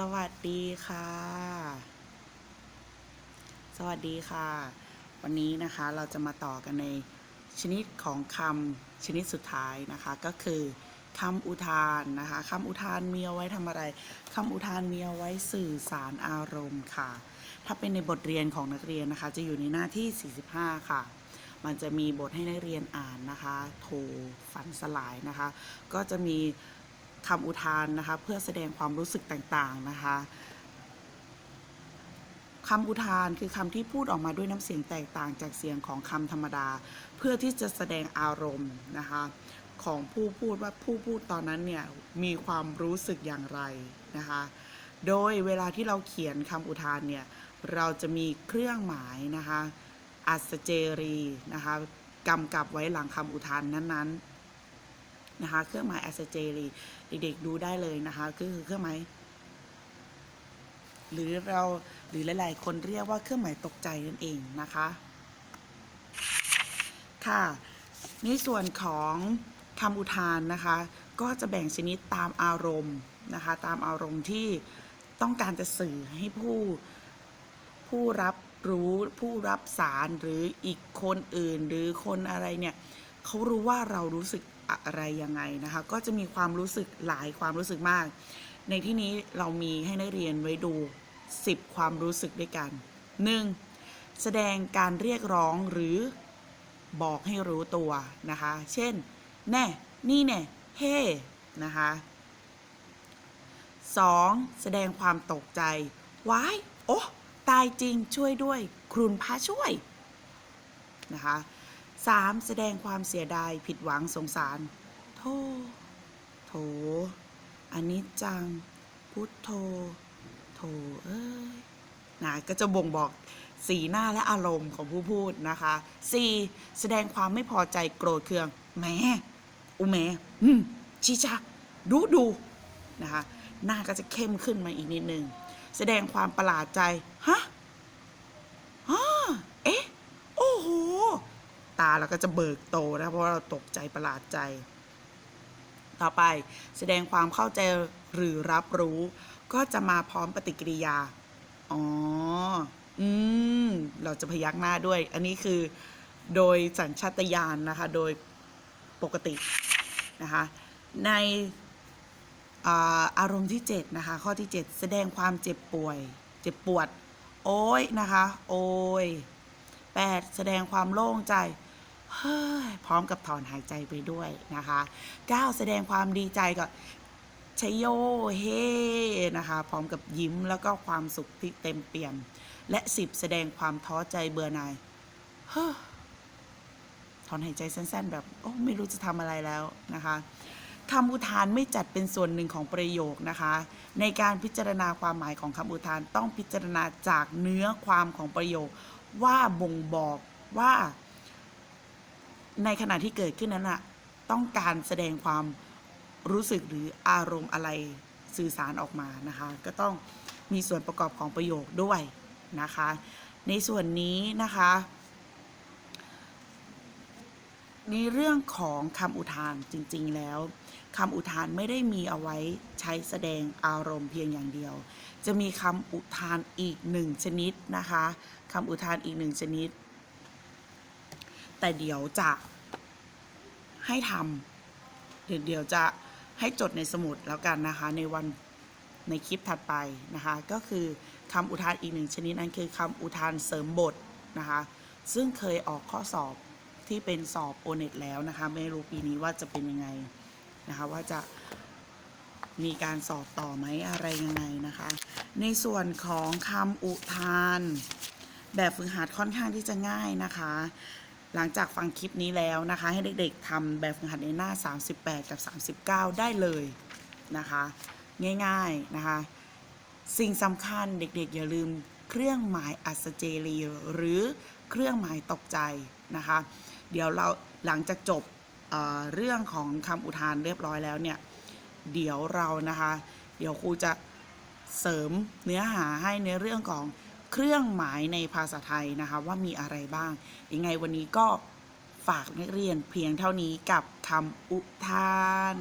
สวัสดีค่ะ สวัสดีค่ะ วันนี้นะคะเราจะมาต่อกันในชนิดของคำชนิดสุดท้ายนะคะ ก็คือคำอุทานนะคะคำอุทานมีเอาไว้ทำอะไรคำอุทานมีเอาไว้สื่อสารอารมณ์ค่ะ ถ้าเป็นในบทเรียนของนักเรียนนะคะ จะอยู่ในหน้าที่ 45 ค่ะ มันจะมีบทให้นักเรียนอ่านนะคะ โทฝันสลายนะคะ ก็จะมี คำอุทานนะคะ เพื่อแสดงความรู้สึกต่างๆนะคะคำอุทานคือคำที่พูดออกมาด้วยน้ำเสียงแตกต่างจากเสียงของคำธรรมดา เพื่อที่จะแสดงอารมณ์นะคะของผู้พูดว่าผู้พูดตอนนั้นเนี่ยมีความรู้สึกอย่างไรนะคะ โดยเวลาที่เราเขียนคำอุทานเนี่ยเราจะมีเครื่องหมายนะคะอัศเจรีนะคะกำกับไว้หลังคำอุทานนั้นๆ นะคะ เครื่องหมายอัศเจรีเด็กๆดูได้เลยนะคะ ก็คือเครื่องหมายหรือเราหรือหลาย ๆ คนเรียกว่าเครื่องหมายตกใจนั่นเองนะคะ ค่ะ ในส่วนของคำอุทานนะคะ ก็จะแบ่งชนิดตามอารมณ์นะคะ ตามอารมณ์ที่ต้องการจะสื่อให้ผู้ผู้รับรู้ผู้รับสารหรืออีกคนอื่น หรือคนอะไรเนี่ยเขารู้ว่าเรารู้สึก อะไรยังไงนะคะ ก็จะมีความรู้สึกหลายความรู้สึกมาก ในที่นี้เรามีให้นักเรียนไว้ดู 10 ความรู้สึกด้วยกัน 1. แสดงการเรียกร้องหรือบอกให้รู้ตัวนะคะ เช่น แน่ นี่แน่ เฮ่นะคะ 2. แสดงความตกใจ ว้าย โอ้ ตายจริง ช่วยด้วย ครุนพาช่วย นะคะ 3. แสดงความเสียดายผิดหวังสงสาร โทโถอันนี้จัง พุทโธ โถเอ้ยนะก็จะบ่งบอกสีหน้าและอารมณ์ของผู้พูดนะคะ 4. แสดงความไม่พอใจโกรธเคืองแหมอุแหมอืมชิชะดูดูนะคะหน้าก็จะเข้มขึ้นมาอีกนิดนึง แสดงความประหลาดใจ ฮะฮะเอ๊ะ โอ้โห ตาเราก็จะเบิกโตนะเพราะเราตกใจประหลาดใจ ต่อไปแสดงความเข้าใจหรือรับรู้ ก็จะมาพร้อมปฏิกิริยา อ๋อ อืม เราจะพยักหน้าด้วย อันนี้คือโดยสัญชาตญาณนะคะ โดยปกตินะคะ ในอารมณ์ที่ 7 นะคะ ข้อที่ 7 แสดงความเจ็บป่วย เจ็บปวด โอ้ยนะคะ โอ้ย8แสดงความโล่งใจ พร้อมกับถอนหายใจไปด้วยนะคะ9แสดงความดีใจกับชัยโยเฮนะคะ พร้อมกับยิ้มแล้วก็ความสุขที่เต็มเปี่ยม และ10แสดงความท้อใจเบื่อหน่ายเฮ้อถอนหายใจสั้นๆ แบบ โอ้ไม่รู้จะทำอะไรแล้วนะคะคำอุทานไม่จัดเป็นส่วนหนึ่งของประโยคนะคะ ในการพิจารณาความหมายของคำอุทานต้องพิจารณาจากเนื้อความของประโยค ว่าบ่งบอกว่า ในขณะที่เกิดขึ้นนั้นอะต้องการแสดงความรู้สึกหรืออารมณ์อะไรสื่อสารออกมานะคะ ก็ต้องมีส่วนประกอบของประโยคด้วยนะคะ ในส่วนนี้นะคะ ในเรื่องของคำอุทานจริง ๆ แล้วคำอุทานไม่ได้มีเอาไว้ใช้แสดงอารมณ์เพียงอย่างเดียว จะมีคำอุทานอีกหนึ่งชนิดนะคะคำอุทานอีกหนึ่งชนิด แต่เดี๋ยวจะให้ทำเดี๋ยวเดี๋ยวจะให้จดในสมุดแล้วกันนะคะ ในวันในคลิปถัดไปนะคะ ก็คือคำอุทานอีกหนึ่งชนิดนั้นคือคำอุทานเสริมบทนะคะ ซึ่งเคยออกข้อสอบที่เป็นสอบโอเน็ตแล้วนะคะ ไม่รู้ปีนี้ว่าจะเป็นยังไงนะคะ ว่าจะมีการสอบต่อไหมอะไรยังไงนะคะ ในส่วนของคำอุทาน แบบฝึกหัดค่อนข้างที่จะง่ายนะคะ หลังจากฟังคลิปนี้แล้วนะคะ ให้เด็กๆทำแบบฝึกหัดในหน้า 38 กับ 39 ได้เลยนะคะ ง่ายๆนะคะ สิ่งสำคัญเด็กๆ อย่าลืมเครื่องหมายอัศเจรีหรือเครื่องหมายตกใจนะคะ เดี๋ยวเราหลังจากจบเเรื่องของคำอุทานเรียบร้อยแล้วเนี่ย เดี๋ยวเรานะคะ เดี๋ยวครูจะเสริมเนื้อหาให้ในเรื่องของ เครื่องหมายในภาษาไทยนะคะ ว่ามีอะไรบ้าง ยังไงวันนี้ก็ฝากนักเรียนเพียงเท่านี้กับคำอุทาน